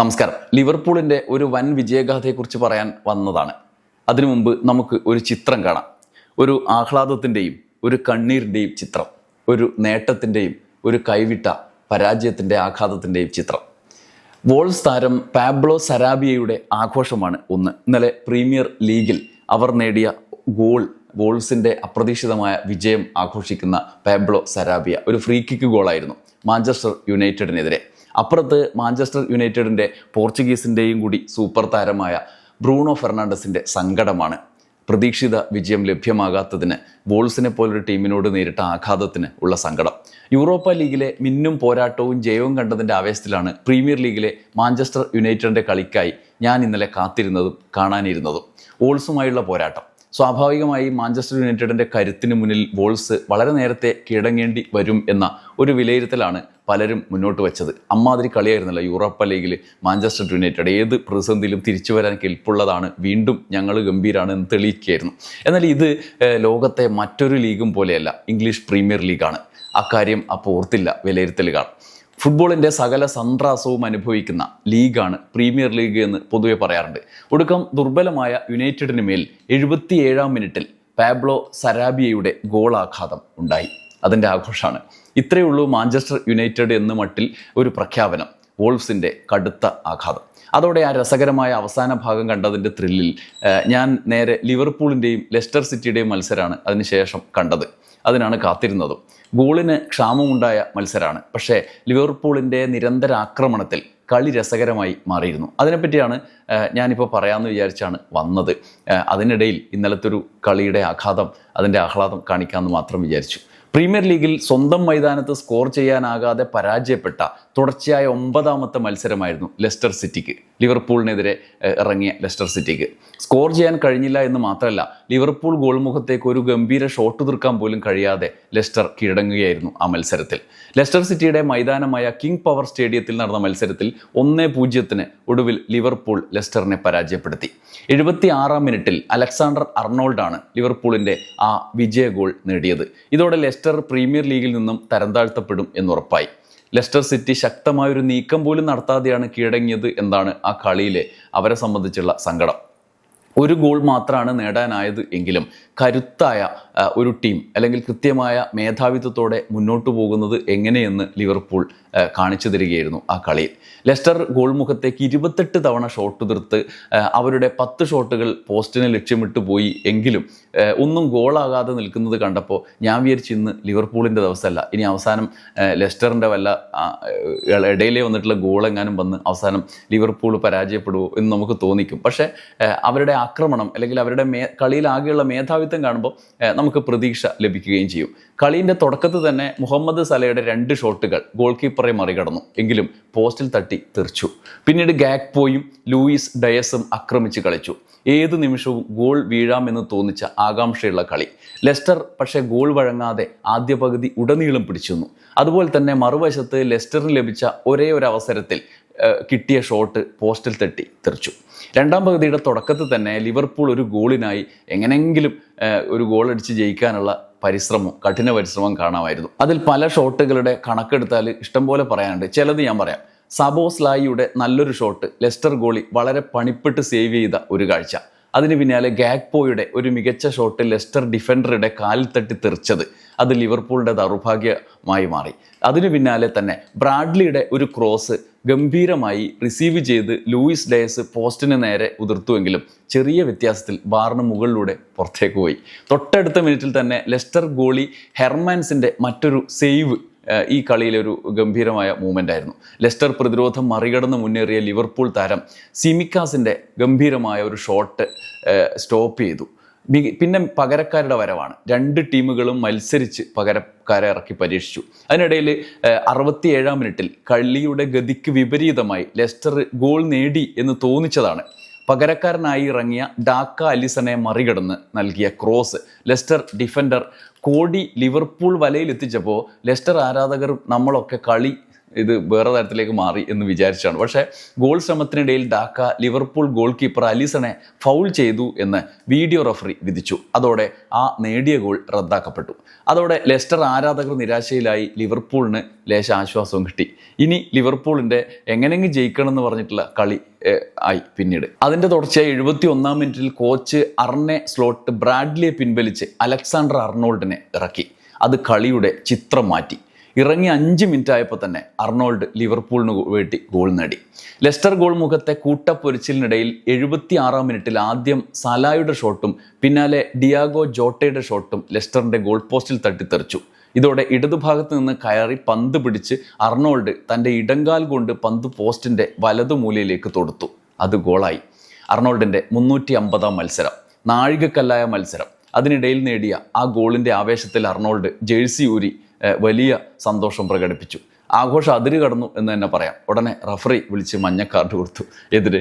നമസ്കാരം. ലിവർപൂളിന്റെ ഒരു വൻ വിജയഗാഥയെക്കുറിച്ച് പറയാൻ വന്നതാണ്. അതിനു മുമ്പ് നമുക്ക് ഒരു ചിത്രം കാണാം. ഒരു ആഹ്ലാദത്തിന്റെയും ഒരു കണ്ണീരിന്റെയും ചിത്രം. ഒരു നേട്ടത്തിന്റെയും ഒരു കൈവിട്ട പരാജയത്തിന്റെ ആഘാതത്തിന്റെയും ചിത്രം. വോൾസ് താരം പാബ്ലോ സരാബിയയുടെ ആഘോഷമാണ് ഒന്ന്. ഇന്നലെ പ്രീമിയർ ലീഗിൽ അവർ നേടിയ ഗോൾ വോൾസിന്റെ അപ്രതീക്ഷിതമായ വിജയം ആഘോഷിക്കുന്ന പാബ്ലോ സരാബിയ ഒരു ഫ്രീ കിക്ക് ഗോളായിരുന്നു മാഞ്ചസ്റ്റർ യുണൈറ്റഡിനെതിരെ. അപ്പുറത്ത് മാഞ്ചസ്റ്റർ യുണൈറ്റഡിന്റെ പോർച്ചുഗീസിന്റെയും കൂടി സൂപ്പർ താരമായ ബ്രൂണോ ഫെർണാണ്ടസിന്റെ സങ്കടമാണ്. പ്രതീക്ഷിത വിജയം ലഭ്യമാകാത്തതിന് വോൾസിനെ പോലൊരു ടീമിനോട് നേരിട്ട ആഘാതത്തിന് ഉള്ള സങ്കടം. യൂറോപ്പ ലീഗിലെ മിന്നും പോരാട്ടവും ജയവും കണ്ടതിന്റെ ആവേശത്തിലാണ് പ്രീമിയർ ലീഗിലെ മാഞ്ചസ്റ്റർ യുണൈറ്റഡിന്റെ കളിക്കായി ഞാൻ ഇന്നലെ കാത്തിരുന്നതും കാണാനിരുന്നതും. വോൾസുമായുള്ള പോരാട്ടം. സ്വാഭാവികമായി മാഞ്ചസ്റ്റർ യുണൈറ്റഡിന്റെ കരുത്തിന് മുന്നിൽ വോൾസ് വളരെ നേരത്തെ കീഴടങ്ങേണ്ടി വരും എന്ന ഒരു വിലയിരുത്തലാണ് പലരും മുന്നോട്ട് വെച്ചത്. അമ്മാതിരി കളിയായിരുന്നല്ലോ യൂറോപ്പ ലീഗിൽ മാഞ്ചസ്റ്റർ യുണൈറ്റഡ്. ഏത് പ്രതിസന്ധിയിലും തിരിച്ചു വരാൻ കെൽപ്പുള്ളതാണ്. വീണ്ടും ഞങ്ങൾ ഗംഭീരാണ് എന്ന് തെളിയിക്കുകയായിരുന്നു. എന്നാൽ ഇത് ലോകത്തെ മറ്റൊരു ലീഗും പോലെയല്ല ഇംഗ്ലീഷ് പ്രീമിയർ ലീഗാണ്. അക്കാര്യം അപ്പോൾ ഓർത്തില്ല വിലയിരുത്തലുകൾ ഫുട്ബോളിന്റെ സകല സന്ത്രാസവും അനുഭവിക്കുന്ന ലീഗാണ് പ്രീമിയർ ലീഗ് എന്ന് പൊതുവെ പറയാറുണ്ട്. ഒടുക്കം ദുർബലമായ യുണൈറ്റഡിന് മേൽ എഴുപത്തിയേഴാം മിനിറ്റിൽ പാബ്ലോ സരാബിയയുടെ ഗോളാഘാതം ഉണ്ടായി. അതിന്റെ ആഘോഷമാണ്. ഇത്രയേ ഉള്ളൂ മാഞ്ചസ്റ്റർ യുണൈറ്റഡ് എന്ന മട്ടിൽ ഒരു പ്രഖ്യാപനം. വോൾഫ്സിന്റെ കടുത്ത ആഘാതം. അതോടെ ആ രസകരമായ അവസാന ഭാഗം കണ്ടതിന്റെ ത്രില്ലിൽ ഞാൻ നേരെ ലിവർപൂളിന്റെയും ലെസ്റ്റർ സിറ്റിയുടെയും മത്സരമാണ് അതിനുശേഷം കണ്ടത്. അതിനാണ് കാത്തിരുന്നത്. ഗോളിന് ക്ഷാമമുണ്ടായ മത്സരമാണ് പക്ഷേ ലിവർപൂളിന്റെ നിരന്തര ആക്രമണത്തിൽ കളി രസകരമായി മാറിയിരുന്നു. അതിനെപ്പറ്റിയാണ് ഞാനിപ്പോൾ പറയാമെന്ന് വിചാരിച്ചാണ് വന്നത്. അതിനിടയിൽ ഇന്നലത്തെ ഒരു കളിയുടെ ആഘാതം അതിന്റെ ആഹ്ലാദം കാണിക്കാമെന്ന് മാത്രം വിചാരിച്ചു. പ്രീമിയർ ലീഗിൽ സ്വന്തം മൈതാനത്ത് സ്കോർ ചെയ്യാനാകാതെ പരാജയപ്പെട്ട തുടർച്ചയായ ഒമ്പതാമത്തെ മത്സരമായിരുന്നു ലെസ്റ്റർ സിറ്റിക്ക്. ലിവർപൂളിനെതിരെ ഇറങ്ങിയ ലെസ്റ്റർ സിറ്റിക്ക്. സ്കോർ ചെയ്യാൻ കഴിഞ്ഞില്ല എന്ന് മാത്രമല്ല ലിവർപൂൾ ഗോൾമുഖത്തേക്ക് ഒരു ഗംഭീര ഷോട്ട് തീർക്കാൻ പോലും കഴിയാതെ ലെസ്റ്റർ കീഴടങ്ങുകയായിരുന്നു ആ മത്സരത്തിൽ. ലെസ്റ്റർ സിറ്റിയുടെ മൈതാനമായ കിങ് പവർ സ്റ്റേഡിയത്തിൽ നടന്ന മത്സരത്തിൽ ഒന്നേ പൂജ്യത്തിന് ഒടുവിൽ ലിവർപൂൾ ലെസ്റ്ററിനെ പരാജയപ്പെടുത്തി. എഴുപത്തി ആറാം മിനിറ്റിൽ അലക്സാണ്ടർ അർണോൾഡാണ് ലിവർപൂളിന്റെ ആ വിജയ ഗോൾ നേടിയത്. ഇതോടെ ലെസ്റ്റർ പ്രീമിയർ ലീഗിൽ നിന്നും തരംതാഴ്ത്തപ്പെടും എന്നുറപ്പായി. ലെസ്റ്റർ സിറ്റി ശക്തമായൊരു നീക്കം പോലും നടത്താതെയാണ് കീഴടങ്ങിയത് എന്നാണ് ആ കളിയിലെ അവരെ സംബന്ധിച്ചുള്ള സങ്കടം. ഒരു ഗോൾ മാത്രമാണ് നേടാനായത് എങ്കിലും കരുത്തായ ഒരു ടീം അല്ലെങ്കിൽ കൃത്യമായ മേധാവിത്വത്തോടെ മുന്നോട്ട് പോകുന്നത് എങ്ങനെയെന്ന് ലിവർപൂൾ കാണിച്ചു തരികയായിരുന്നു ആ കളിയിൽ. ലെസ്റ്റർ ഗോൾ മുഖത്തേക്ക് ഇരുപത്തെട്ട് തവണ ഷോട്ട് തീർത്ത് അവരുടെ പത്ത് ഷോട്ടുകൾ പോസ്റ്റിനെ ലക്ഷ്യമിട്ട് പോയി എങ്കിലും ഒന്നും ഗോളാകാതെ നിൽക്കുന്നത് കണ്ടപ്പോൾ ഞാൻ വിചാരിച്ചു ഇന്ന് ലിവർപൂളിന്റെ ദിവസമല്ല. ഇനി അവസാനം ലെസ്റ്ററിന്റെ വല്ല ഇടയിലേ വന്നിട്ടുള്ള ഗോൾ എങ്ങാനും വന്ന് അവസാനം ലിവർപൂൾ പരാജയപ്പെടുമോ എന്ന് നമുക്ക് തോന്നിക്കും. പക്ഷേ അവരുടെ ആക്രമണം അല്ലെങ്കിൽ അവരുടെ മേ കളിയിലാകെയുള്ള മേധാവിത്വം കാണുമ്പോൾ നമുക്ക് പ്രതീക്ഷ ലഭിക്കുകയും ചെയ്യും. കളീന്റെ തുടക്കത്തിൽ തന്നെ മുഹമ്മദ് സലയുടെ രണ്ട് ഷോട്ടുകൾ ഗോൾ കീപ്പറെ മറികടന്നു. എങ്കിലും പോസ്റ്റിൽ തട്ടി തെറിച്ചു. പിന്നീട് ഗാക്പോയും ലൂയിസ് ഡയസും ആക്രമിച്ച് കളിച്ചു. ഏത് നിമിഷവും ഗോൾ വീഴാമെന്ന് തോന്നിച്ച ആകാംക്ഷയുള്ള കളി. ലെസ്റ്റർ പക്ഷേ ഗോൾ വഴങ്ങാതെ ആദ്യ പകുതി ഉടനീളം പിടിച്ചു അതുപോലെ തന്നെ മറുവശത്ത് ലെസ്റ്ററിന് ലഭിച്ച ഒരേ ഒരു അവസരത്തിൽ കിട്ടിയ ഷോട്ട് പോസ്റ്റിൽ തട്ടി തെറിച്ചു. രണ്ടാം പകുതിയുടെ തുടക്കത്തിൽ തന്നെ ലിവർപൂൾ ഒരു ഗോളിനായി എങ്ങനെയെങ്കിലും ഒരു ഗോൾ അടിച്ച് ജയിക്കാനുള്ള പരിശ്രമം കഠിന പരിശ്രമം കാണാമായിരുന്നു. അതിൽ പല ഷോട്ടുകളുടെ കണക്കെടുത്താൽ ഇഷ്ടംപോലെ പറയാനുണ്ട്. ചിലത് ഞാൻ പറയാം. സബോസ്ലായിയുടെ നല്ലൊരു ഷോട്ട് ലെസ്റ്റർ ഗോളി വളരെ പണിപ്പെട്ട് സേവ് ചെയ്ത ഒരു കാഴ്ച. അതിന് പിന്നാലെ ഗാഗ്പോയുടെ ഒരു മികച്ച ഷോട്ട് ലെസ്റ്റർ ഡിഫൻഡറുടെ കാലിൽ തട്ടി തെറിച്ചത്. അത് ലിവർപൂളിന്റെ ദൗർഭാഗ്യമായി മാറി. അതിനു പിന്നാലെ തന്നെ ബ്രാഡ്ലിയുടെ ഒരു ക്രോസ് ഗംഭീരമായി റിസീവ് ചെയ്ത് ലൂയിസ് ഡയസ് പോസ്റ്റിന് നേരെ ഉതിർത്തുവെങ്കിലും ചെറിയ വ്യത്യാസത്തിൽ ബാറിന് മുകളിലൂടെ പുറത്തേക്ക് പോയി. തൊട്ടടുത്ത മിനിറ്റിൽ തന്നെ ലെസ്റ്റർ ഗോളി ഹെർമാൻസിന്റെ മറ്റൊരു സേവ് ഈ കളിയിലൊരു ഗംഭീരമായ മൂവ്മെന്റ് ആയിരുന്നു. ലെസ്റ്റർ പ്രതിരോധം മറികടന്ന് മുന്നേറിയ ലിവർപൂൾ താരം സിമിക്കാസിന്റെ ഗംഭീരമായ ഒരു ഷോട്ട് സ്റ്റോപ്പ് ചെയ്തു. പിന്നെ പകരക്കാരുടെ വരവാണ്. രണ്ട് ടീമുകളും മത്സരിച്ച് പകരക്കാരെ ഇറക്കി പരീക്ഷിച്ചു. അതിനിടയിൽ അറുപത്തിയേഴാം മിനിറ്റിൽ കള്ളിയുടെ ഗതിക്ക് വിപരീതമായി ലെസ്റ്റർ ഗോൾ നേടി എന്ന് തോന്നിച്ചതാണ്. പകരക്കാരനായി ഇറങ്ങിയ ഡാക്ക അലിസനെ മറികടന്ന് നൽകിയ ക്രോസ്. ലെസ്റ്റർ ഡിഫൻഡർ കോടി ലിവർപൂൾ വലയിൽ എത്തിച്ചപ്പോൾ ലെസ്റ്റർ ആരാധകർ നമ്മളൊക്കെ കളി ഇത് വേറെ തരത്തിലേക്ക് മാറി എന്ന് വിചാരിച്ചാണ്. പക്ഷേ ഗോൾ ശ്രമത്തിനിടയിൽ ഡാക്ക ലിവർപൂൾ ഗോൾ കീപ്പർ അലിസണെ ഫൗൾ ചെയ്തു എന്ന് വീഡിയോ റഫറി വിധിച്ചു. അതോടെ ആ നേടിയ ഗോൾ റദ്ദാക്കപ്പെട്ടു. അതോടെ ലെസ്റ്റർ ആരാധകർ നിരാശയിലായി ലിവർപൂളിന് ലേശ ആശ്വാസവും കിട്ടി. ഇനി ലിവർപൂളിന്റെ എങ്ങനെയെങ്കിലും ജയിക്കണം എന്ന് പറഞ്ഞിട്ടുള്ള കളി ആയി പിന്നീട്. അതിന്റെ തുടർച്ചയായി എഴുപത്തി ഒന്നാം മിനിറ്റിൽ കോച്ച് അർണെ സ്ലോട്ട് ബ്രാഡ്ലിയെ പിൻവലിച്ച് അലക്സാണ്ടർ അർണോൾഡിനെ ഇറക്കി. അത് കളിയുടെ ചിത്രം മാറ്റി. ഇറങ്ങി അഞ്ച് മിനിറ്റ് ആയപ്പോൾ തന്നെ അർണോൾഡ് ലിവർപൂളിന് വേണ്ടി ഗോൾ നേടി. ലെസ്റ്റർ ഗോൾ മുഖത്തെ കൂട്ടപ്പൊരിച്ചിലിനിടയിൽ എഴുപത്തി ആറാം മിനിറ്റിൽ ആദ്യം സലായുടെ ഷോട്ടും പിന്നാലെ ഡിയാഗോ ജോട്ടയുടെ ഷോട്ടും ലെസ്റ്ററിന്റെ ഗോൾ പോസ്റ്റിൽ തട്ടിത്തെറിച്ചു. ഇതോടെ ഇടതുഭാഗത്ത് നിന്ന് കയറി പന്ത് പിടിച്ച് അർണോൾഡ് തന്റെ ഇടങ്കാൽ കൊണ്ട് പന്ത് പോസ്റ്റിന്റെ വലതുമൂലയിലേക്ക് തൊടുത്തു. അത് ഗോളായി. അർണോൾഡിന്റെ മുന്നൂറ്റി അമ്പതാം മത്സരം. നാഴികക്കല്ലായ മത്സരം. അതിനിടയിൽ നേടിയ ആ ഗോളിന്റെ ആവേശത്തിൽ അർണോൾഡ് ജേഴ്സി ഊരി വലിയ സന്തോഷം പ്രകടിപ്പിച്ചു. ആഘോഷം അതിര് കടന്നു എന്ന് തന്നെ പറയാം. ഉടനെ റഫറി വിളിച്ച് മഞ്ഞ കാർഡ് കൊടുത്തു. എതിരെ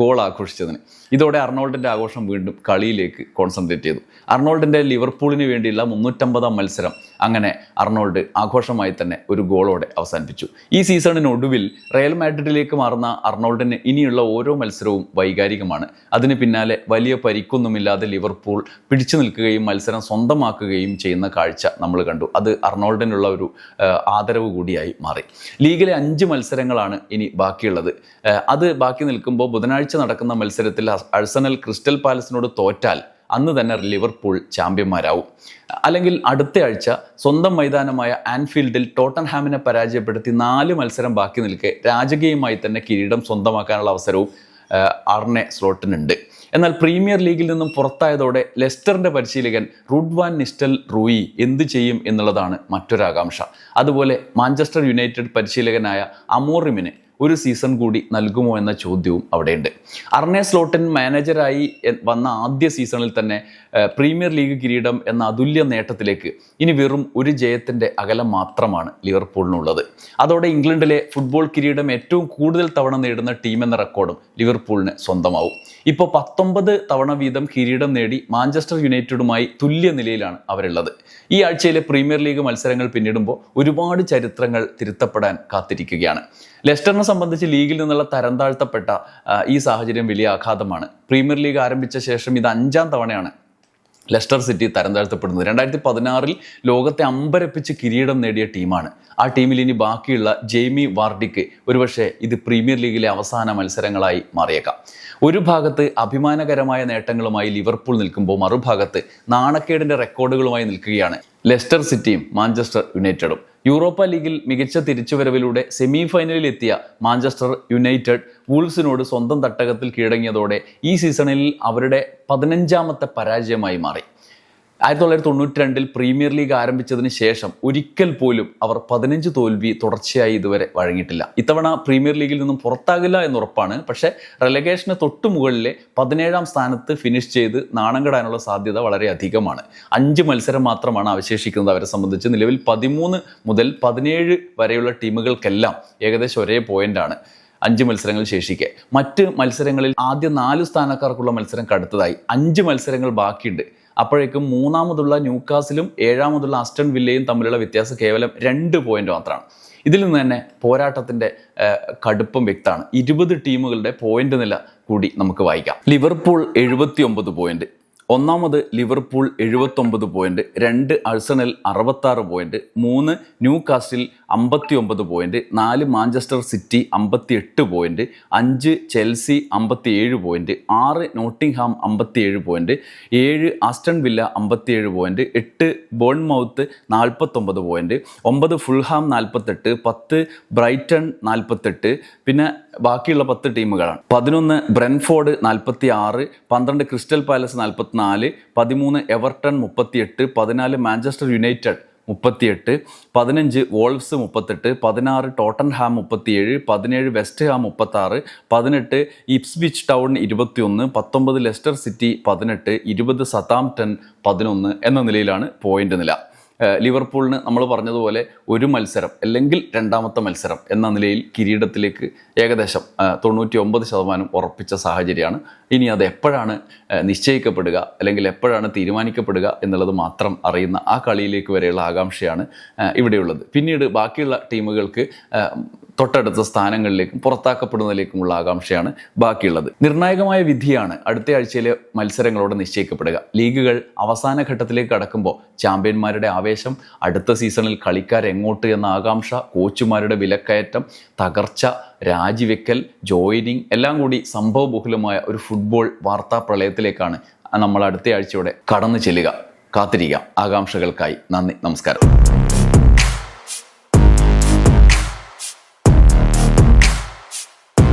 ഗോൾ ആഘോഷിച്ചതിന്. ഇതോടെ അർണോൾഡിന്റെ ആഘോഷം വീണ്ടും കളിയിലേക്ക് കോൺസെൻട്രേറ്റ് ചെയ്തു. അർണോൾഡിന്റെ ലിവർപൂളിന് വേണ്ടിയുള്ള മുന്നൂറ്റമ്പതാം മത്സരം അങ്ങനെ അർണോൾഡ് ആഘോഷമായി തന്നെ ഒരു ഗോളോടെ അവസാനിപ്പിച്ചു. ഈ സീസണിനൊടുവിൽ റയൽ മാഡ്രിഡിലേക്ക് മാറുന്ന അർണോൾഡിന് ഇനിയുള്ള ഓരോ മത്സരവും വൈകാരികമാണ്. അതിന് പിന്നാലെ വലിയ പരിക്കൊന്നുമില്ലാതെ ലിവർപൂൾ പിടിച്ചു നിൽക്കുകയും മത്സരം സ്വന്തമാക്കുകയും ചെയ്യുന്ന കാഴ്ച നമ്മൾ കണ്ടു. അത് അർണോൾഡിനുള്ള ഒരു ആദരവ് കൂടിയായി മാറി. ലീഗിലെ അഞ്ച് മത്സരങ്ങളാണ് ഇനി ബാക്കിയുള്ളത്. അത് ബാക്കി നിൽക്കുമ്പോൾ ബുധനാഴ്ച നടക്കുന്ന മത്സരത്തിൽ അഴ്സണൽ ക്രിസ്റ്റൽ പാലസിനോട് തോറ്റാൽ അന്ന് തന്നെ ലിവർപൂൾ ചാമ്പ്യന്മാരാവും. അല്ലെങ്കിൽ അടുത്ത ആഴ്ച സ്വന്തം മൈതാനമായ ആൻഫീൽഡിൽ ടോട്ടൻഹാമിനെ പരാജയപ്പെടുത്തി നാല് മത്സരം ബാക്കി നിൽക്കെ രാജകീയമായി തന്നെ കിരീടം സ്വന്തമാക്കാനുള്ള അവസരവും ആ, ആർനെ സ്ലോട്ടിനുണ്ട്. എന്നാൽ പ്രീമിയർ ലീഗിൽ നിന്നും പുറത്തായതോടെ ലെസ്റ്ററിന്റെ പരിശീലകൻ റുഡ്വാൻ നിസ്റ്റൽ റൂയി എന്തു ചെയ്യും എന്നുള്ളതാണ് മറ്റൊരാകാംക്ഷ. അതുപോലെ മാഞ്ചസ്റ്റർ യുണൈറ്റഡ് പരിശീലകനായ അമോറിമിന് ഒരു സീസൺ കൂടി നൽകുമോ എന്ന ചോദ്യവും അവിടെയുണ്ട്. അർണേ സ്ലോട്ടൻ മാനേജരായി വന്ന ആദ്യ സീസണിൽ തന്നെ പ്രീമിയർ ലീഗ് കിരീടം എന്ന അതുല്യ നേട്ടത്തിലേക്ക് ഇനി വെറും ഒരു ജയത്തിന്റെ അകലം മാത്രമാണ് ലിവർപൂളിനുള്ളത്. അതോടെ ഇംഗ്ലണ്ടിലെ ഫുട്ബോൾ കിരീടം ഏറ്റവും കൂടുതൽ തവണ നേടുന്ന ടീം എന്ന റെക്കോർഡും ലിവർപൂളിന് സ്വന്തമാവും. ഇപ്പോൾ പത്തൊമ്പത് തവണ വീതം കിരീടം നേടി മാഞ്ചസ്റ്റർ യുണൈറ്റഡുമായി തുല്യ നിലയിലാണ് അവരുള്ളത്. ഈ ആഴ്ചയിലെ പ്രീമിയർ ലീഗ് മത്സരങ്ങൾ പിന്നിടുമ്പോൾ ഒരുപാട് ചരിത്രങ്ങൾ തിരുത്തപ്പെടാൻ കാത്തിരിക്കുകയാണ്. ലെസ്റ്ററിനെ സംബന്ധിച്ച് ലീഗിൽ നിന്നുള്ള തരംതാഴ്ത്തപ്പെട്ട ഈ സാഹചര്യം വലിയ ആഘാതമാണ്. പ്രീമിയർ ലീഗ് ആരംഭിച്ച ശേഷം ഇത് അഞ്ചാം തവണയാണ് ലെസ്റ്റർ സിറ്റി തരം താഴ്ത്തപ്പെടുന്നത് രണ്ടായിരത്തി പതിനാറിൽ ലോകത്തെ അമ്പരപ്പിച്ച് കിരീടം നേടിയ ടീമാണ്. ആ ടീമിൽ ഇനി ബാക്കിയുള്ള ജെയ്മി വാർഡിക്ക് ഒരുപക്ഷെ ഇത് പ്രീമിയർ ലീഗിലെ അവസാന മത്സരങ്ങളായി മാറിയേക്കാം. ഒരു ഭാഗത്ത് അഭിമാനകരമായ നേട്ടങ്ങളുമായി ലിവർപൂൾ നിൽക്കുമ്പോൾ മറുഭാഗത്ത് നാണക്കേടിന്റെ റെക്കോർഡുകളുമായി നിൽക്കുകയാണ് ലെസ്റ്റർ സിറ്റിയും മാഞ്ചസ്റ്റർ യുണൈറ്റഡും. യൂറോപ്പ ലീഗിൽ മികച്ച തിരിച്ചുവരവിലൂടെ സെമി ഫൈനലിൽ എത്തിയ മാഞ്ചസ്റ്റർ യുണൈറ്റഡ് വൂൾസിനോട് സ്വന്തം തട്ടകത്തിൽ കീഴടങ്ങിയതോടെ ഈ സീസണിൽ അവരുടെ പതിനഞ്ചാമത്തെ പരാജയമായി മാറി. ആയിരത്തി തൊള്ളായിരത്തി തൊണ്ണൂറ്റി രണ്ടിൽ പ്രീമിയർ ലീഗ് ആരംഭിച്ചതിന് ശേഷം ഒരിക്കൽ പോലും അവർ പതിനഞ്ച് തോൽവി തുടർച്ചയായി ഇതുവരെ വഴങ്ങിയിട്ടില്ല. ഇത്തവണ പ്രീമിയർ ലീഗിൽ നിന്നും പുറത്താകില്ല എന്നുറപ്പാണ്. പക്ഷേ റെലഗേഷന് തൊട്ടു മുകളിലെ പതിനേഴാം സ്ഥാനത്ത് ഫിനിഷ് ചെയ്ത് നാണം സാധ്യത വളരെ അധികമാണ്. അഞ്ച് മത്സരം മാത്രമാണ് അവശേഷിക്കുന്നത് അവരെ സംബന്ധിച്ച്. നിലവിൽ പതിമൂന്ന് മുതൽ പതിനേഴ് വരെയുള്ള ടീമുകൾക്കെല്ലാം ഏകദേശം ഒരേ പോയിന്റാണ് അഞ്ച് മത്സരങ്ങൾ ശേഷിക്കെ. മറ്റ് മത്സരങ്ങളിൽ ആദ്യ നാല് സ്ഥാനക്കാർക്കുള്ള മത്സരം കടുത്തതായി. അഞ്ച് മത്സരങ്ങൾ ബാക്കിയുണ്ട്. അപ്പോഴേക്കും മൂന്നാമതുള്ള ന്യൂക്കാസിലും ഏഴാമതുള്ള അസ്റ്റൺ വില്ലയും തമ്മിലുള്ള വ്യത്യാസം കേവലം രണ്ട് പോയിന്റ് മാത്രമാണ്. ഇതിൽ നിന്ന് തന്നെ പോരാട്ടത്തിന്റെ കടുപ്പം വ്യക്തമാണ്. ഇരുപത് ടീമുകളുടെ പോയിന്റ് നില കൂടി നമുക്ക് വായിക്കാം. ലിവർപൂൾ എഴുപത്തി ഒമ്പത് പോയിന്റ് ഒന്നാമത് ലിവർപൂൾ എഴുപത്തൊമ്പത് പോയിന്റ് രണ്ട് അഴ്സണൽ അറുപത്താറ് പോയിന്റ് മൂന്ന് ന്യൂ കാസ്റ്റിൽ അമ്പത്തി ഒമ്പത് പോയിന്റ് നാല് മാഞ്ചസ്റ്റർ സിറ്റി അമ്പത്തി എട്ട് പോയിന്റ് അഞ്ച് ചെൽസി അമ്പത്തി ഏഴ് പോയിന്റ് ആറ് നോട്ടിംഗ്ഹാം അമ്പത്തി ഏഴ് പോയിന്റ് ഏഴ് ആസ്റ്റൺ വില്ല അമ്പത്തിയേഴ് പോയിന്റ് എട്ട് ബോൺമൗത്ത് നാൽപ്പത്തൊമ്പത് പോയിന്റ് ഒമ്പത് ഫുൾഹാം നാൽപ്പത്തെട്ട് പത്ത് ബ്രൈറ്റൺ നാൽപ്പത്തെട്ട് പിന്നെ ബാക്കിയുള്ള പത്ത് ടീമുകളാണ്. പതിനൊന്ന് ബ്രെൻഫോർഡ് നാൽപ്പത്തി ആറ് പന്ത്രണ്ട് ക്രിസ്റ്റൽ പാലസ് നാൽപ്പത്തിനാല് പതിമൂന്ന് എവർട്ടൺ മുപ്പത്തിയെട്ട് പതിനാല് മാഞ്ചസ്റ്റർ യുണൈറ്റഡ് മുപ്പത്തിയെട്ട് പതിനഞ്ച് വോൾവ്സ് മുപ്പത്തെട്ട് പതിനാറ് ടോട്ടൻ ഹാം മുപ്പത്തിയേഴ് പതിനേഴ് വെസ്റ്റ് ഹാം മുപ്പത്താറ് പതിനെട്ട് ഇപ്സ്വിച്ച് ടൗൺ ഇരുപത്തിയൊന്ന് പത്തൊമ്പത് ലെസ്റ്റർ സിറ്റി പതിനെട്ട് ഇരുപത് സതാംപ്ടൺ പതിനൊന്ന് എന്ന നിലയിലാണ് പോയിന്റ് നില. ലിവർപൂളിന് നമ്മൾ പറഞ്ഞതുപോലെ ഒരു മത്സരം അല്ലെങ്കിൽ രണ്ടാമത്തെ മത്സരം എന്ന നിലയിൽ കിരീടത്തിലേക്ക് ഏകദേശം തൊണ്ണൂറ്റി ഒമ്പത് ശതമാനം ഉറപ്പിച്ച സാഹചര്യമാണ്. ഇനി അത് എപ്പോഴാണ് നിശ്ചയിക്കപ്പെടുക അല്ലെങ്കിൽ എപ്പോഴാണ് തീരുമാനിക്കപ്പെടുക എന്നുള്ളത് മാത്രം അറിയുന്ന ആ കളിയിലേക്ക് വരെയുള്ള ആകാംക്ഷയാണ് ഇവിടെയുള്ളത്. പിന്നീട് ബാക്കിയുള്ള ടീമുകൾക്ക് തൊട്ടടുത്ത സ്ഥാനങ്ങളിലേക്കും പുറത്താക്കപ്പെടുന്നതിലേക്കുമുള്ള ആകാംക്ഷയാണ് ബാക്കിയുള്ളത്. നിർണായകമായ വിധിയാണ് അടുത്ത ആഴ്ചയിലെ മത്സരങ്ങളോട് നിശ്ചയിക്കപ്പെടുക. ലീഗുകൾ അവസാന ഘട്ടത്തിലേക്ക് കടക്കുമ്പോൾ ചാമ്പ്യന്മാരുടെ ആവേശം അടുത്ത സീസണിൽ കളിക്കാരെങ്ങോട്ട് എന്ന ആകാംക്ഷ കോച്ചുമാരുടെ വിലക്കയറ്റം തകർച്ച രാജിവെക്കൽ ജോയിനിങ് എല്ലാം കൂടി സംഭവബഹുലമായ ഒരു ഫുട്ബോൾ വാർത്താ പ്രളയത്തിലേക്കാണ് നമ്മൾ അടുത്ത ആഴ്ചയോടെ കടന്നു ചെല്ലുക. കാത്തിരിക്കാം. ആകാംക്ഷകൾക്കായി നന്ദി നമസ്കാരം.